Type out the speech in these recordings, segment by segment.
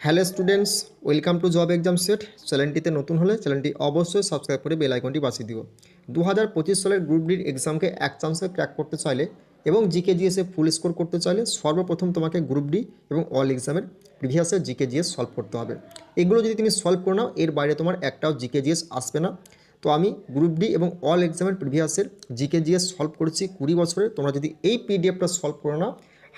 Hello students, welcome to job exam set. চ্যানেলটিতে নতুন হলে চ্যানেলটি অবশ্যই সাবস্ক্রাইব করে বেল আইকনটি বাঁচিয়ে দিও। দু হাজার পঁচিশ সালের গ্রুপ ডির এক্সামকে এক চান্সে ক্র্যাক করতে চাইলে এবং জিকে জিএসে ফুল স্কোর করতে চাইলে সর্বপ্রথম তোমাকে গ্রুপ ডি এবং অল এক্সামের প্রিভিয়াসের জিকে জিএস সলভ করতে হবে। এগুলো যদি তুমি সলভ করে নাও, এর বাইরে তোমার একটাও জিকে জিএস আসবে না। তো আমি গ্রুপ ডি এবং অল এক্সামের প্রিভিয়াসের জিকে জিএস সলভ করেছি কুড়ি বছরে। তোমরা যদি এই পিডিএফটা সলভ করে নাও,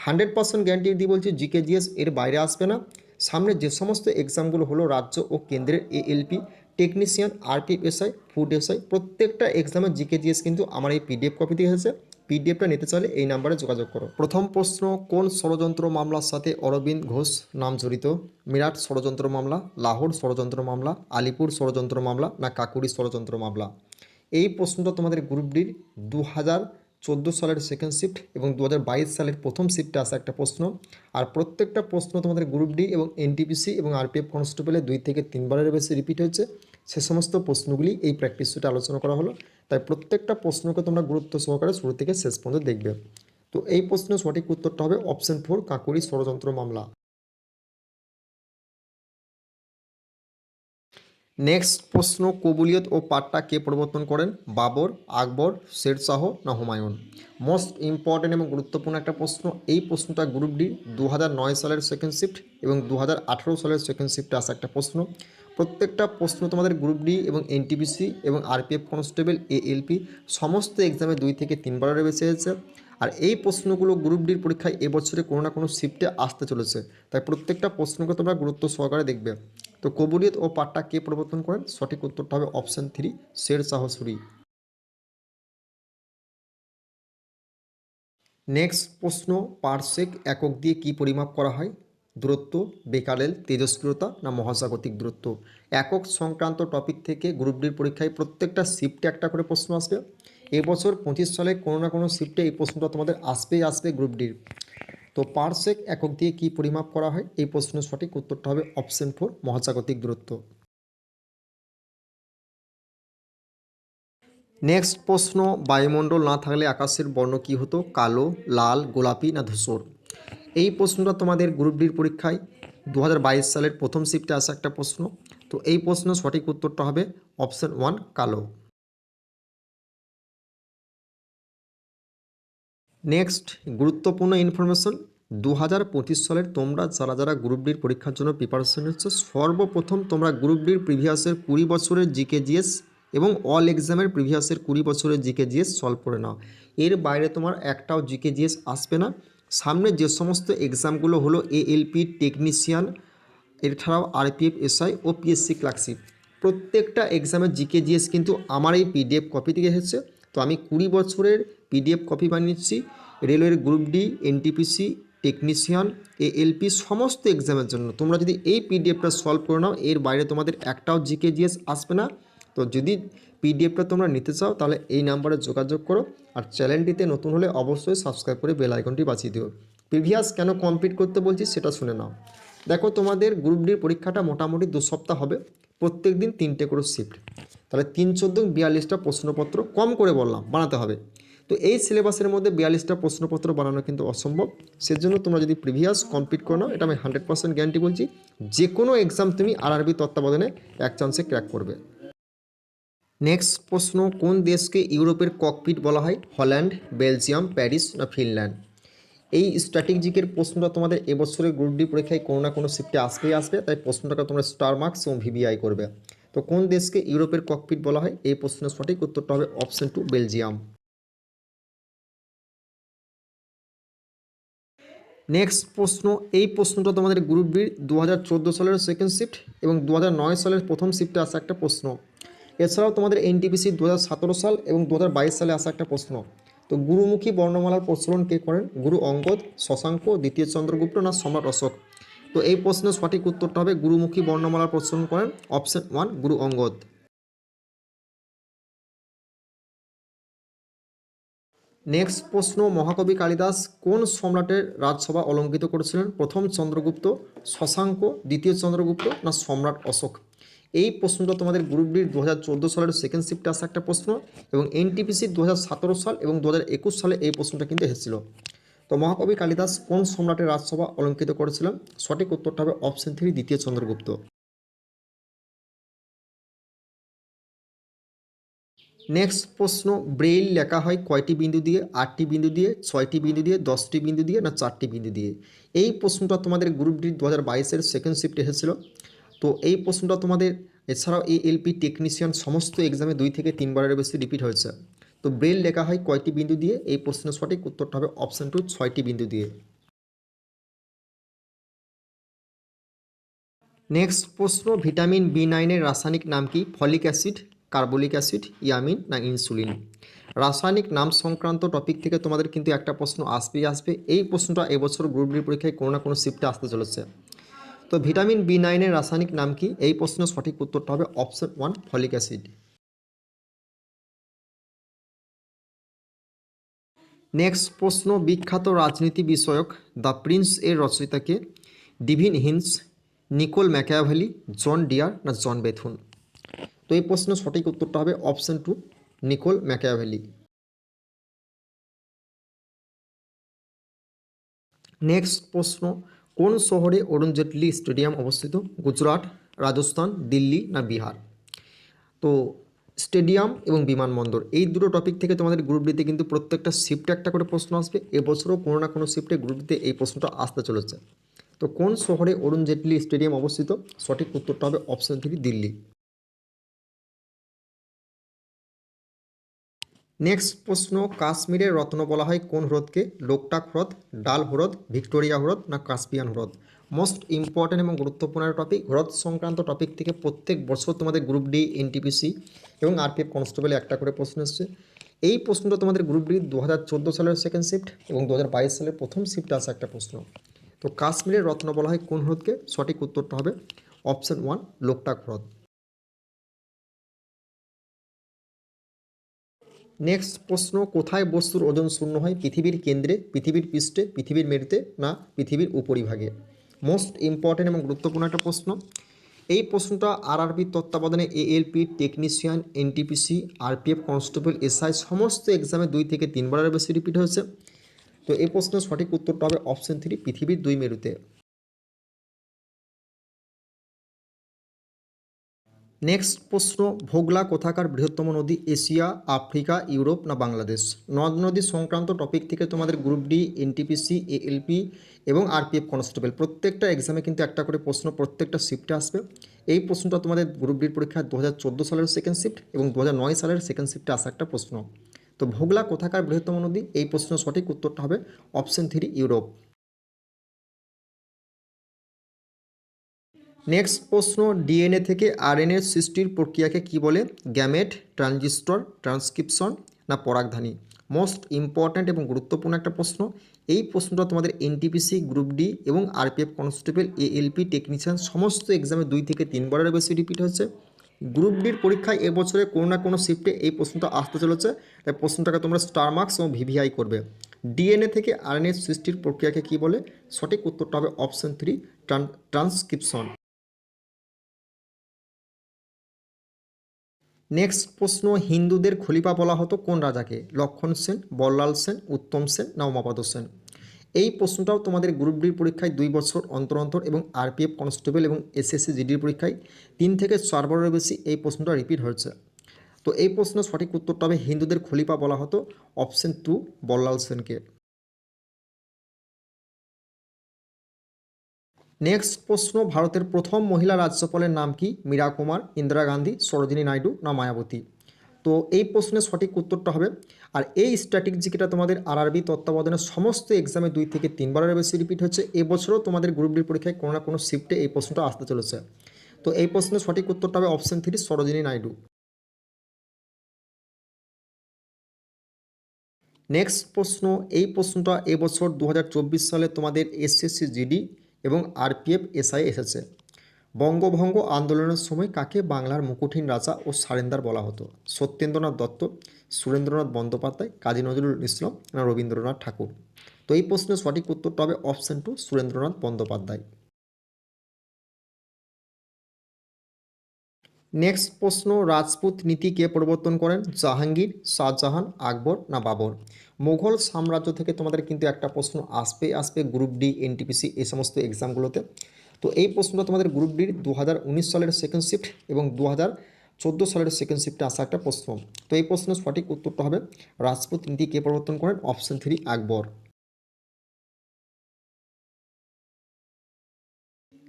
হান্ড্রেড পার্সেন্ট গ্যারান্টি দিয়ে বলছি জিকে জিএস এর বাইরে আসবে না। সামনে যে সমস্ত এক্সামগুলো হলো রাজ্য ও কেন্দ্রের ALP technician RPF SI food SI প্রত্যেকটা এক্সামের জিকে জিএস কিন্তু আমার এই পিডিএফ কপি দিয়ে এসেছে। পিডিএফটা নিতে চাইলে এই নাম্বারে যোগাযোগ করো। প্রথম প্রশ্ন, কোন ষড়যন্ত্র মামলার সাথে অরবিন্দ ঘোষ নাম জড়িত? মিরাট ষড়যন্ত্র মামলা, লাহোর ষড়যন্ত্র মামলা, আলিপুর ষড়যন্ত্র মামলা না কাকুরি ষড়যন্ত্র মামলা? এই প্রশ্নটা তোমাদের গ্রুপ ডির দু হাজার চোদ্দ সালের সেকেন্ড শিফট এবং দু হাজার বাইশ সালের প্রথম শিফটে আসা একটা প্রশ্ন। আর প্রত্যেকটা প্রশ্ন তোমাদের গ্রুপ ডি এবং এনটিপিসি এবং আরপিএফ কনস্টেবলে দুই থেকে তিনবারের বেশি রিপিট হয়েছে। সে সমস্ত প্রশ্নগুলি এই প্র্যাকটিস শিটে আলোচনা করা হলো। তাই প্রত্যেকটা প্রশ্নকে তোমরা গুরুত্ব সহকারে শুরু থেকে শেষ পর্যন্ত দেখবে। তো এই প্রশ্নের সঠিক উত্তরটা হবে অপশন ফোর কাকুরি ষড়যন্ত্র মামলা। নেক্সট প্রশ্ন, কবুলিয়ত ও পাট্টা কে প্রবর্তন করেন? বাবর, আকবর, শেরশাহ না হুমায়ুন? মোস্ট ইম্পর্টেন্ট এবং গুরুত্বপূর্ণ একটা প্রশ্ন, এই প্রশ্নটা গ্রুপ ডি দু সালের সেকেন্ড শিফট এবং দু হাজার আঠেরো সালের সেকেন্ড শিফটে আসা একটা প্রশ্ন। প্রত্যেকটা প্রশ্ন তোমাদের গ্রুপ ডি এবং এনটিপিসি এবং আরপিএফ কনস্টেবল এএলপি সমস্ত এক্সামে দুই থেকে তিনবারের বেশি হয়েছে। আর এই প্রশ্নগুলো গ্রুপ ডির পরীক্ষায় এবছরে কোনো না কোনো শিফটে আসতে চলেছে। তাই প্রত্যেকটা প্রশ্নকে তোমরা গুরুত্ব সহকারে দেখবে। তো কবুলিয়ত ও পাট্টা কে প্রবর্তন করেন? সঠিক উত্তরটা হবে option three Sher Shah Suri next প্রশ্ন পার্সেক একক দিয়ে কি পরিমাপ করা হয়? দূরত্ব বেকারেল তেজস্ক্রিয়তা না মহাজাগতিক দূরত্ব? একক সংক্রান্ত টপিক থেকে গ্রুপ ডির পরীক্ষায় প্রত্যেকটা শিফটে একটা করে প্রশ্ন আসবে। এবছর পঁচিশ সালে কোনো না কোনো শিফটে এই প্রশ্নটা তোমাদের আসবেই আসবে গ্রুপ ডির তো পার্সেক একক দিয়ে কি পরিমাপ করা হয়? এই প্রশ্নের সঠিক উত্তরটা হবে অপশন ফোর মহাজাগতিক দূরত্ব। নেক্সট প্রশ্ন, বায়ুমণ্ডল না থাকলে আকাশের বর্ণ কী হতো? কালো, লাল, গোলাপি না ধূসর? এই প্রশ্নটা তোমাদের গ্রুপ ডির পরীক্ষায়। দু হাজার বাইশ সালের প্রথম শিফটে আসা একটা প্রশ্ন। তো এই প্রশ্নের সঠিক উত্তরটা হবে অপশন ওয়ান কালো। নেক্সট গুরুত্বপূর্ণ ইনফরমেশন দু হাজার পঁচিশ সালের তোমরা যারা যারা গ্রুপ ডির পরীক্ষার জন্য প্রিপারেশন নিচ্ছ, সর্বপ্রথম তোমরা গ্রুপ ডির প্রিভিয়াসের কুড়ি বছরের জিকে জিএস এবং অল এক্সামের প্রিভিয়াসের কুড়ি বছরের জিকে জিএস সলভ করে নাও। এর বাইরে তোমার একটাও জিকে জিএস আসবে না। সামনে যে সমস্ত এক্সামগুলো হলো এএলপি টেকনিশিয়ান এছাড়াও আরপিএফ এসআই ও পিএসসি ক্লার্কশিপ প্রত্যেকটা এক্সামের জিকে জিএস কিন্তু আমার এই পিডিএফ কপি থেকে এসেছে। তো আমি কুড়ি বছরের পিডিএফ কপি বানিয়েছি। রেলওয়ের group D, NTPC, technician, ALP, সমস্ত এক্সামের জন্য। তোমরা যদি এই পিডিএফটা সলভ করে নাও, এর বাইরে তোমাদের একটাও জিকে জিএস আসবে না। তো যদি পিডিএফটা তোমরা নিতে চাও, তাহলে এই নাম্বারে যোগাযোগ করো আর চ্যানেলটিতে নতুন হলে অবশ্যই সাবস্ক্রাইব করে বেল আইকনটি বাঁচিয়ে দিও। প্রিভিয়াস কেন কমপ্লিট করতে বলছি, সেটা শুনে নাও। দেখো, তোমাদের গ্রুপ ডির পরীক্ষাটা মোটামুটি দু সপ্তাহ হবে। প্রত্যেক দিন তিনটে করে শিফট তাহলে তিন চোদ্দ, বিয়াল্লিশটা প্রশ্নপত্র কম করে বললাম, বানাতে হবে। তো এই সিলেবাসের মধ্যে বিয়াল্লিশটা প্রশ্নপত্র বানানো কিন্তু অসম্ভব। সেজন্য তোমরা যদি প্রিভিয়াস কমপ্লিট করো এটা আমি হান্ড্রেড পার্সেন্ট গ্যারান্টি বলছি যে কোনো এক্সাম তুমি আরআরবি তত্ত্বাবধানে এক চান্সে ক্র্যাক করবে। নেক্সট প্রশ্ন, কোন দেশকে ইউরোপের ককপিট বলা হয়? হল্যান্ড, বেলজিয়াম, প্যারিস না ফিনল্যান্ড? এই স্ট্র্যাটেজিকের প্রশ্নটা তোমাদের এবছরের গ্রুপ ডি পরীক্ষায় কোনো না কোনো শিফটে আসবেই আসবে, তাই প্রশ্নটাকে তোমরা স্টার মার্কস এবং ভিভিআই করবে। তো কোন দেশকে ইউরোপের ককপিট বলা হয়? এই প্রশ্নের সঠিক উত্তরটা হবে অপশন টু বেলজিয়াম। নেক্সট প্রশ্ন, এই প্রশ্নটা তোমাদের গ্রুপ বির দু সালের সেকেন্ড শিফট এবং দু হাজার নয় সালের প্রথম শিফটে আসা একটা প্রশ্ন। এছাড়াও তোমাদের এনটিপিসি দু হাজার সতেরো সাল এবং দু হাজার বাইশ সালে আসা একটা প্রশ্ন। তো গুরুমুখী বর্ণমালার প্রচলন কে করেন? গুরু অঙ্গদ, শশাঙ্ক দ্বিতীয় চন্দ্রগুপ্ত না সম্রাট অশোক? তো এই প্রশ্নের সঠিক উত্তরটা হবে, গুরুমুখী বর্ণমালার প্রচলন করেন অপশন ওয়ান গুরু অঙ্গদ। নেক্সট প্রশ্ন, মহাকবি কালিদাস কোন সম্রাটের রাজসভা অলঙ্কিত করেছিলেন? প্রথম চন্দ্রগুপ্ত, শশাঙ্ক, দ্বিতীয় চন্দ্রগুপ্ত না সম্রাট অশোক? এই প্রশ্নটা তোমাদের গ্রুপ ডির দু হাজার সালের সেকেন্ড শিফটে আসা একটা প্রশ্ন এবং এনটিপিসি দু হাজার সতেরো সাল এবং দু হাজার একুশ সালে এই প্রশ্নটা কিন্তু এসেছিল। তো মহাকবি কালিদাস কোন সম্রাটের রাজসভা অলঙ্কৃত করেছিলেন? সঠিক উত্তরটা হবে অপশন থ্রি দ্বিতীয় চন্দ্রগুপ্ত। নেক্সট প্রশ্ন ব্রেইল লেখা হয় কয়টি বিন্দু দিয়ে? আটটি বিন্দু দিয়ে, ছয়টি বিন্দু দিয়ে, দশটি বিন্দু দিয়ে না চারটি বিন্দু দিয়ে? এই প্রশ্নটা তোমাদের গ্রুপ ডি দু হাজার বাইশের সেকেন্ড শিফটে এসেছিল। তো এই প্রশ্নটা তোমাদের, এছাড়াও এই এলপি টেকনিশিয়ান সমস্ত এক্সামে দুই থেকে তিনবারের বেশি রিপিট হয়েছে। তো ব্রেইল লেখা হয় কয়টি বিন্দু দিয়ে? এই প্রশ্নের সঠিক উত্তরটা হবে অপশন টু ছয়টি বিন্দু দিয়ে। নেক্সট প্রশ্ন ভিটামিন বি নাইনের রাসায়নিক নাম কি? Folic acid. কার্বলিক অ্যাসিড, ইয়ামিন না ইনসুলিন? রাসায়নিক নাম সংক্রান্ত টপিক থেকে তোমাদের কিন্তু একটা প্রশ্ন আসবেই আসবে। এই প্রশ্নটা এবছর গ্রুপ ডি পরীক্ষায় কোনো না কোনো শিফটে আসতে চলেছে। তো ভিটামিন বি নাইনের রাসায়নিক নাম কি? এই প্রশ্নের সঠিক উত্তরটা হবে option one folic acid next প্রশ্ন, বিখ্যাত রাজনীতি বিষয়ক দ্য প্রিন্স এর রচয়িতাকে ডিভিন হিন্স নিকোল ম্যাকাভ্যালি জন ডিয়ার না জন বেথুন তো এই প্রশ্নের সঠিক উত্তরটা হবে option two Niccolo Machiavelli next প্রশ্ন, কোন শহরে অরুণ জেটলি স্টেডিয়াম অবস্থিত? গুজরাট, রাজস্থান, দিল্লি না বিহার? তো স্টেডিয়াম এবং বিমানবন্দর, এই দুটো টপিক থেকে তোমাদের গ্রুপ ডিতে কিন্তু প্রত্যেকটা শিফটে একটা করে প্রশ্ন আসবে। এবছরও কোনো না কোনো শিফটে গ্রুপ ডিতে এই প্রশ্নটা আসতে চলেছে। তো কোন শহরে অরুণ জেটলি স্টেডিয়াম অবস্থিত? সঠিক উত্তরটা হবে অপশন থ্রি দিল্লি। নেক্সট প্রশ্ন কাশ্মীরের রত্ন বলা হয় কোন হ্রদকে? লোকটাক হ্রদ, ডাল হ্রদ, ভিক্টোরিয়া হ্রদ না কাস্পিয়ান হ্রদ? মোস্ট ইম্পর্ট্যান্ট এবং গুরুত্বপূর্ণ টপিক, হ্রদ সংক্রান্ত টপিক থেকে প্রত্যেক বছর তোমাদের গ্রুপ ডি, এনটিপিসি এবং আরপিএফ কনস্টেবলে একটা করে প্রশ্ন এসছে। এই প্রশ্নটা তোমাদের গ্রুপ ডি দু হাজার চোদ্দ সালের সেকেন্ড শিফট এবং দু হাজার বাইশ সালের প্রথম শিফটে আসা একটা প্রশ্ন। তো কাশ্মীরের রত্ন বলা হয় কোন হ্রদকে? সঠিক উত্তরটা হবে অপশন ওয়ান লোকটাক হ্রদ। নেক্সট প্রশ্ন, কোথায় বস্তুর ওজন শূন্য হয়? পৃথিবীর কেন্দ্রে, পৃথিবীর পৃষ্ঠে, পৃথিবীর মেরুতে না পৃথিবীর উপরিভাগে? মোস্ট ইম্পর্ট্যান্ট এবং গুরুত্বপূর্ণ একটা প্রশ্ন। এই প্রশ্নটা আরআরবি তত্ত্বাবধানে ALP technician NTPC RPF constable SI সমস্ত এক্সামে দুই থেকে তিনবারের বেশি রিপিট হয়েছে। তো এই প্রশ্নের সঠিক উত্তরটা হবে অপশন থ্রি পৃথিবীর দুই মেরুতে। নেক্সট প্রশ্ন, ভোগলা কোথাকার বৃহত্তম নদী এশিয়া, আফ্রিকা, ইউরোপ না বাংলাদেশ? নদ নদী সংক্রান্ত টপিক থেকে তোমাদের গ্রুপ ডি এনটিপিসি এএলপি এবং আরপিএফ কনস্টেবল প্রত্যেকটা এক্সামে কিন্তু একটা করে প্রশ্ন, প্রত্যেকটা শিফটে আসবে। এই প্রশ্নটা তোমাদের গ্রুপ ডির পরীক্ষা দু হাজার চোদ্দ সালের সেকেন্ড শিফট এবং দু হাজার নয় সালের সেকেন্ড শিফটে আসা একটা প্রশ্ন। তো ভোগলা কোথাকার বৃহত্তম নদী? এই প্রশ্নের সঠিক উত্তরটা হবে অপশন থ্রি ইউরোপ নেক্সট প্রশ্ন, ডিএনএ থেকে আরএনএ সৃষ্টির প্রক্রিয়াকে কি বলে? গ্যামেট, ট্রানজিস্টর, ট্রান্সক্রিপশন না পরাগধানী? মোস্ট ইম্পর্ট্যান্ট এবং গুরুত্বপূর্ণ একটা প্রশ্ন। এই প্রশ্নটা তোমাদের এনটিপিসি, গ্রুপ ডি এবং আরপিএফ কনস্টেবল, এএলপি, টেকনিশিয়ান সমস্ত এক্সামে দুই থেকে তিনবারের বেশি রিপিট হয়েছে গ্রুপ ডির পরীক্ষায় এবছরে কোনো না কোনো শিফটে এই প্রশ্নটা আসতে চলেছে। তাই প্রশ্নটাকে তোমরা স্টার মার্কস এবং ভিভিআই করবে। ডিএনএ থেকে আরএনএ সৃষ্টির প্রক্রিয়াকে কি বলে? সঠিক উত্তরটা হবে অপশন থ্রি ট্রান্সক্রিপশন। নেক্সট প্রশ্ন, হিন্দুদের খলিফা বলা হতো কোন রাজাকে? লক্ষণ সেন, বল্লাল সেন, উত্তম সেন না উমাপদ সেন। এই প্রশ্নটাও তোমাদের গ্রুপ ডির পরীক্ষায় দুই বছর অন্তর অন্তর এবং আরপিএফ কনস্টেবল এবং এসএসসি জিডির পরীক্ষায় তিন থেকে চার বারের বেশি এই প্রশ্নটা রিপিট হয়েছে। তো এই প্রশ্নের সঠিক উত্তরটা হবে হিন্দুদের খলিফা বলা হতো অপশন টু, বল্লাল সেনকে। নেক্সট প্রশ্ন, ভারতের প্রথম মহিলা রাজ্যপালের নাম কি? মীরা কুমার, ইন্দিরা গান্ধী, সরোজিনী নাইডু না মায়াবতী? তো এই প্রশ্নের সঠিক উত্তরটা হবে, আর এই স্ট্র্যাটেজিটা তোমাদের আরআরবি তত্ত্বাবধানের সমস্ত এক্সামে দুই থেকে তিনবারের বেশি রিপিট হচ্ছে। এবছরও তোমাদের গ্রুপ ডির পরীক্ষায় কোনো না কোনো শিফটে এই প্রশ্নটা আসতে চলেছে। তো এই প্রশ্নের সঠিক উত্তরটা হবে option three Sarojini Naidu. Next প্রশ্ন, এই প্রশ্নটা এবছর দু হাজার চব্বিশ সালে তোমাদের এসএসসি জিডি এবং আরপিএফ, এসআই এসেছে। বঙ্গভঙ্গ আন্দোলনের সময় কাকে বাংলার মুকুটহীন রাজা ও সারেন্দার বলা হতো? সত্যেন্দ্রনাথ দত্ত, সুরেন্দ্রনাথ বন্দ্যোপাধ্যায়, কাজী নজরুল ইসলাম না রবীন্দ্রনাথ ঠাকুর? তো এই প্রশ্নের সঠিক উত্তরটা হবে option two Surendranath Bandyopadhyay. Next প্রশ্ন, রাজপুত নীতি কে প্রবর্তন করেন? জাহাঙ্গীর, শাহজাহান, আকবর না বাবর? মুঘল সাম্রাজ্য থেকে তোমাদের কিন্তু একটা প্রশ্ন আসবে আসবে গ্রুপ ডি এনটিপিসি এই সমস্ত এক্সামগুলোতে তো এই প্রশ্নটা তোমাদের গ্রুপ ডির দু হাজার উনিশ সালের সেকেন্ড শিফট এবং দু চোদ্দ সালের সেকেন্ড শিফটে আসা একটা প্রশ্ন। তো এই প্রশ্নের সঠিক উত্তরটা হবে, রাজপুত নীতি কে প্রবর্তন করেন? অপশন থ্রি আকবর।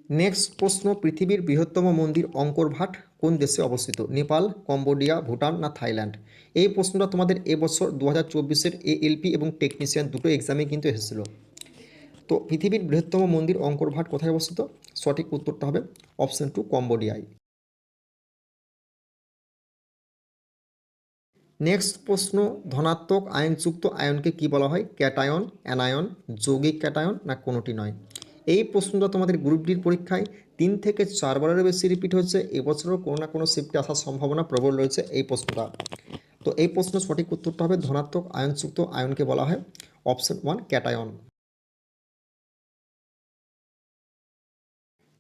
নেক্সট প্রশ্ন, পৃথিবীর বৃহত্তম মন্দির অঙ্কর ভাট কোন দেশে অবস্থিত? নেপাল, কম্বোডিয়া, ভুটান না থাইল্যান্ড? এই প্রশ্নটা তোমাদের এবছর দু হাজার চব্বিশের এএলপি এবং টেকনিশিয়ান দুটো এক্সামে কিন্তু এসেছিল। তো পৃথিবীর বৃহত্তম মন্দির অঙ্কর ভাট কোথায় অবস্থিত? সঠিক উত্তরটা হবে অপশন টু কম্বোডিয়ায়। নেক্সট প্রশ্ন, ধনাত্মক আয়নযুক্ত আয়নকে কি বলা হয়? ক্যাটায়ন, অ্যানায়ন, যৌগিক ক্যাটায়ন না কোনোটি নয়? এই প্রশ্নটা তোমাদের গ্রুপ ডির পরীক্ষায় তিন থেকে চারবারের বেশি রিপিট হচ্ছে এবছরও কোনো না কোনো শিফটে আসার সম্ভাবনা প্রবল রয়েছে এই প্রশ্নটা। তো এই প্রশ্ন সঠিক উত্তরটা হবে ধনাত্মক, আয়নযুক্ত, আয়নকে বলা হয় অপশন ওয়ান ক্যাটায়ন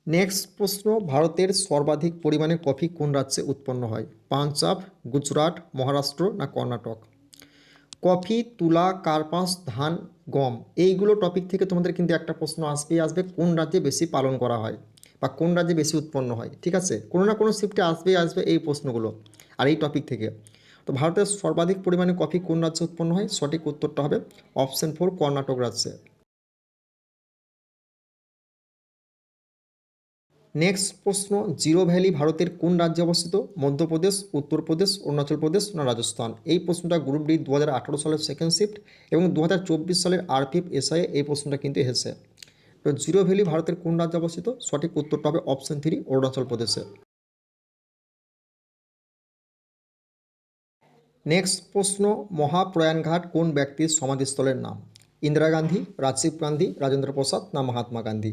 নেক্সট প্রশ্ন, ভারতের সর্বাধিক পরিমাণে কফি কোন রাজ্যে উৎপন্ন হয়? পাঞ্জাব, গুজরাট, মহারাষ্ট্র না কর্ণাটক? কফি, তুলা, কার্পাস, ধান গম। এইগুলো টপিক থেকে তোমাদের কিন্তু একটা প্রশ্ন আসবেই আসবে, কোন রাজ্যে বেশি পালন করা হয় বা কোন রাজ্যে বেশি উৎপন্ন হয়, ঠিক আছে? কোনো না কোনো শিফটে আসবেই আসবে এই প্রশ্নগুলো আর এই টপিক থেকে। তো ভারতের সর্বাধিক পরিমাণে কফি কোন রাজ্যে উৎপন্ন হয়? সঠিক উত্তরটা হবে অপশন ফোর কর্ণাটক রাজ্যে। নেক্সট প্রশ্ন, জিরো ভ্যালি ভারতের কোন রাজ্যে অবস্থিত? মধ্যপ্রদেশ, উত্তরপ্রদেশ, অরুণাচল প্রদেশ না রাজস্থান? এই প্রশ্নটা গ্রুপ ডি দু হাজার আঠারো সালের সেকেন্ড শিফট এবং দু হাজার চব্বিশ সালের আরপিএফ এসআই এই প্রশ্নটা কিন্তু এসেছে। তো জিরো ভ্যালি ভারতের কোন রাজ্যে অবস্থিত? সঠিক উত্তরটা হবে অপশন থ্রি অরুণাচল প্রদেশে। নেক্সট প্রশ্ন মহাপ্রয়াণঘাট কোন ব্যক্তির সমাধিস্থলের নাম? ইন্দিরা গান্ধী, রাজীব গান্ধী, রাজেন্দ্র প্রসাদ না মহাত্মা গান্ধী?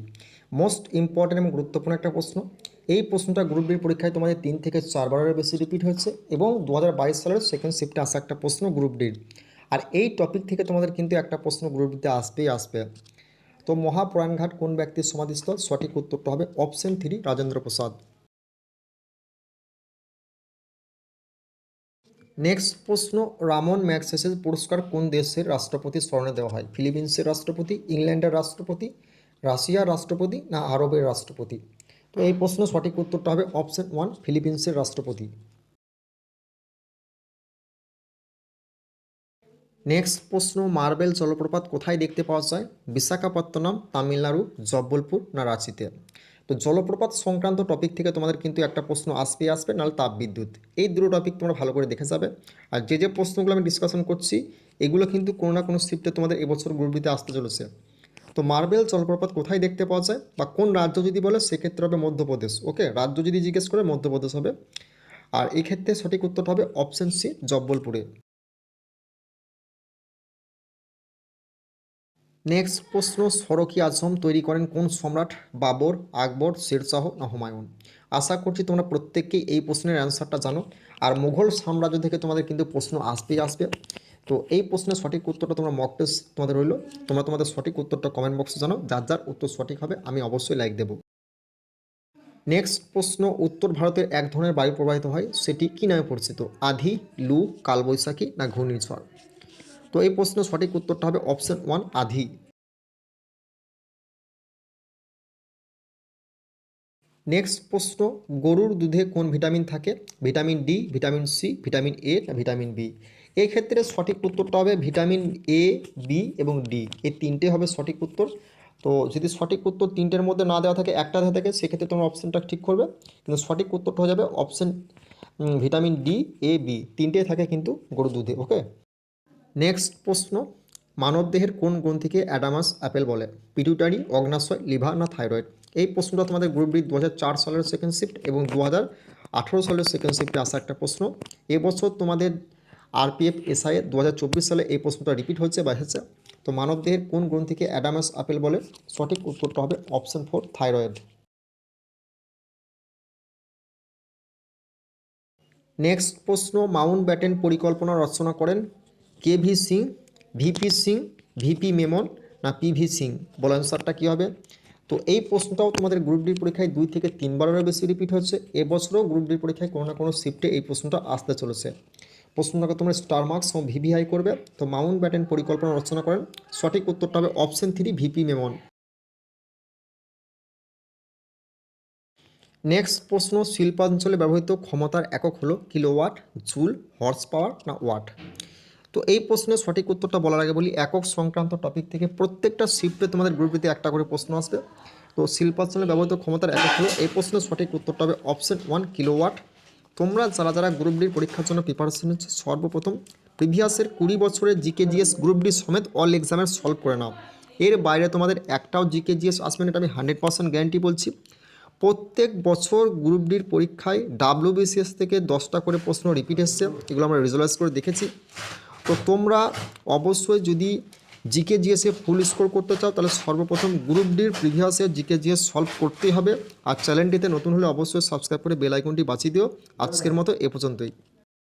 মোস্ট ইম্পর্টেন্ট এবং গুরুত্বপূর্ণ একটা প্রশ্ন। এই প্রশ্নটা গ্রুপ ডির পরীক্ষায় তোমাদের তিন থেকে চারবারের বেশি রিপিট হয়েছে এবং দু হাজার বাইশ সালের সেকেন্ড শিফটে আসা একটা প্রশ্ন গ্রুপ ডির আর এই টপিক থেকে তোমাদের কিন্তু একটা প্রশ্ন গ্রুপ ডিতে আসবেই আসবে। তো মহাপ্রয়াণঘাট কোন ব্যক্তির সমাধিস্থল? সঠিক উত্তরটা হবে option three Rajendra Prasad. Next প্রশ্ন, রামন ম্যাক্সেসের পুরস্কার কোন দেশের রাষ্ট্রপতি স্মরণে দেওয়া হয়? ফিলিপিন্সের রাষ্ট্রপতি, ইংল্যান্ডের রাষ্ট্রপতি, রাশিয়ার রাষ্ট্রপতি না আরবের রাষ্ট্রপতি? তো এই প্রশ্ন সঠিক উত্তরটা হবে অপশন ওয়ান, ফিলিপিন্সের রাষ্ট্রপতি। নেক্সট প্রশ্ন, মার্বেল জলপ্রপাত কোথায় দেখতে পাওয়া যায়? বিশাখাপত্তনম, তামিলনাড়ু, জব্বলপুর না রাঁচিতে? তো জলপ্রপাত সংক্রান্ত টপিক থেকে তোমাদের কিন্তু একটা প্রশ্ন আসবে আসবে, নাহলে তাপবিদ্যুৎ এই দুটো টপিক তোমরা ভালো করে দেখে যাবে। আর যে যে প্রশ্নগুলো আমি ডিসকাশন করছি, এগুলো কিন্তু কোনো না কোনো শিফটে তোমাদের এবছর গ্রুপটিতে আসতে চলেছে। তো মার্বেল জলপ্রপাত কোথায় দেখতে পাওয়া যায়? বা কোন রাজ্য যদি বলে, সেক্ষেত্রে হবে মধ্যপ্রদেশ, ওকে? রাজ্য যদি জিজ্ঞেস করে, মধ্যপ্রদেশ হবে। আর এই ক্ষেত্রে সঠিক উত্তরটা হবে অপশন সি জব্বলপুরে। নেক্সট প্রশ্ন, সরকি আজম তৈরি করেন কোন সম্রাট? বাবর, আকবর, শেরশাহ না হুমায়ুন? আশা করছি তোমরা প্রত্যেককেই এই প্রশ্নের অ্যান্সারটা জানো। আর মুঘল সাম্রাজ্য থেকে তোমাদের কিন্তু প্রশ্ন আসবেই আসবে। তো এই প্রশ্নের সঠিক উত্তরটা তোমরা মক টেস্ট তোমাদের রইল। তোমরা তোমাদের সঠিক উত্তরটা কমেন্ট বক্সে জানো। যার যার উত্তর সঠিক হবে, আমি অবশ্যই লাইক দেব। নেক্সট প্রশ্ন, উত্তর ভারতের এক ধরনের বায়ু প্রবাহিত হয়, সেটি কী নামে পরিচিত? আধি, লু, কালবৈশাখী না ঘূর্ণিঝড়? তো এই প্রশ্ন সঠিক উত্তরটা হবে অপশন ওয়ান আধি। নেক্সট প্রশ্ন, গরুর দুধে কোন ভিটামিন থাকে? Vitamin D vitamin C vitamin A না ভিটামিন বি এই ক্ষেত্রে সঠিক উত্তরটা হবে ভিটামিন এ বি এবং ডি এই তিনটে হবে সঠিক উত্তর। তো যদি সঠিক উত্তর তিনটের মধ্যে না দেওয়া থাকে, একটা দেওয়া থাকে, সেক্ষেত্রে তোমরা অপশানটা ঠিক করবে। কিন্তু সঠিক উত্তরটা হয়ে যাবে option vitamin D A B তিনটে থাকে কিন্তু গরুর দুধে ওকে নেক্সট প্রশ্ন, মানবদেহের কোন গ্রন্থিকে অ্যাডামাস অ্যাপেল বলে? পিটুটারি, অগ্নাশয় লিভার না থাইরয়েড? এই প্রশ্নটা তোমাদের গ্রুপ ডি দু সালের সেকেন্ড শিফট এবং দু সালের সেকেন্ড শিফটে আসা একটা প্রশ্ন। এবছর তোমাদের আরপিএফ এসআই দু সালে এই প্রশ্নটা রিপিট হচ্ছে বা এসেছে। তো মানবদেহের কোন গ্রন্থিকে অ্যাডামাস আপেল বলে? সঠিক উত্তরটা হবে অপশন ফোর থাইরয়েড। নেক্সট প্রশ্ন, মাউন্ট ব্যাটেন পরিকল্পনা রচনা করেন। K V Singh, VP Singh, VP Menon না পিভি সিং? বল অ্যান্সারটা কী হবে? তো এই প্রশ্নটাও তোমাদের গ্রুপ ডি পরীক্ষায় দুই থেকে তিনবারেরও বেশি রিপিট হচ্ছে। এবছরও গ্রুপ ডি পরীক্ষায় কোনো না কোনো শিফটে এই প্রশ্নটা আসতে চলেছে। প্রশ্নটাকে তোমরা স্টার মার্কস এবং ভিভিআই করবে। তো মাউন্ট ব্যাটেন পরিকল্পনা রচনা করেন। সঠিক উত্তরটা হবে option three VP Menon. Next প্রশ্ন, শিল্পাঞ্চলে ব্যবহৃত ক্ষমতার একক হলো কিলোওয়াট, জুল হর্স পাওয়ার না ওয়াট তো এই প্রশ্নের সঠিক উত্তরটা বলার আগে বলি, একক সংক্রান্ত টপিক থেকে প্রত্যেকটা শিফটে তোমাদের গ্রুপটিতে একটা করে প্রশ্ন আসবে। তো শিল্পাঞ্চলে ব্যবহৃত ক্ষমতার একক হলো, এই প্রশ্নের সঠিক উত্তরটা হবে অপশন ওয়ান কিলোওয়াট তোমরা যারা যারা গ্রুপ ডির পরীক্ষার জন্য প্রিপারেশন হচ্ছে সর্বপ্রথম প্রিভিয়াসের কুড়ি বছরের জিকে জিএস গ্রুপ ডি সমেত অল এক্সামের সলভ করে নাও। এর বাইরে তোমাদের একটাও জিকে জিএস আসবে না, এটা আমি হান্ড্রেড পার্সেন্ট গ্যারান্টি বলছি। প্রত্যেক বছর গ্রুপ ডির পরীক্ষায় ডাব্লিউবিসিএস থেকে দশটা করে প্রশ্ন রিপিট এসছে, এগুলো আমরা রেজুলাইজ করে দেখেছি। তো তোমরা অবশ্যই যদি জিকে জিএসে ফুল স্কোর করতে চাও, তাহলে সর্বপ্রথম গ্রুপ ডির প্রিভিয়াসে জিকে জিএস সলভ করতেই হবে। আর চ্যানেলটিতে নতুন হলে অবশ্যই সাবস্ক্রাইব করে বেল আইকনটি বাঁচিয়ে দিও। আজকের মতো এ পর্যন্তই।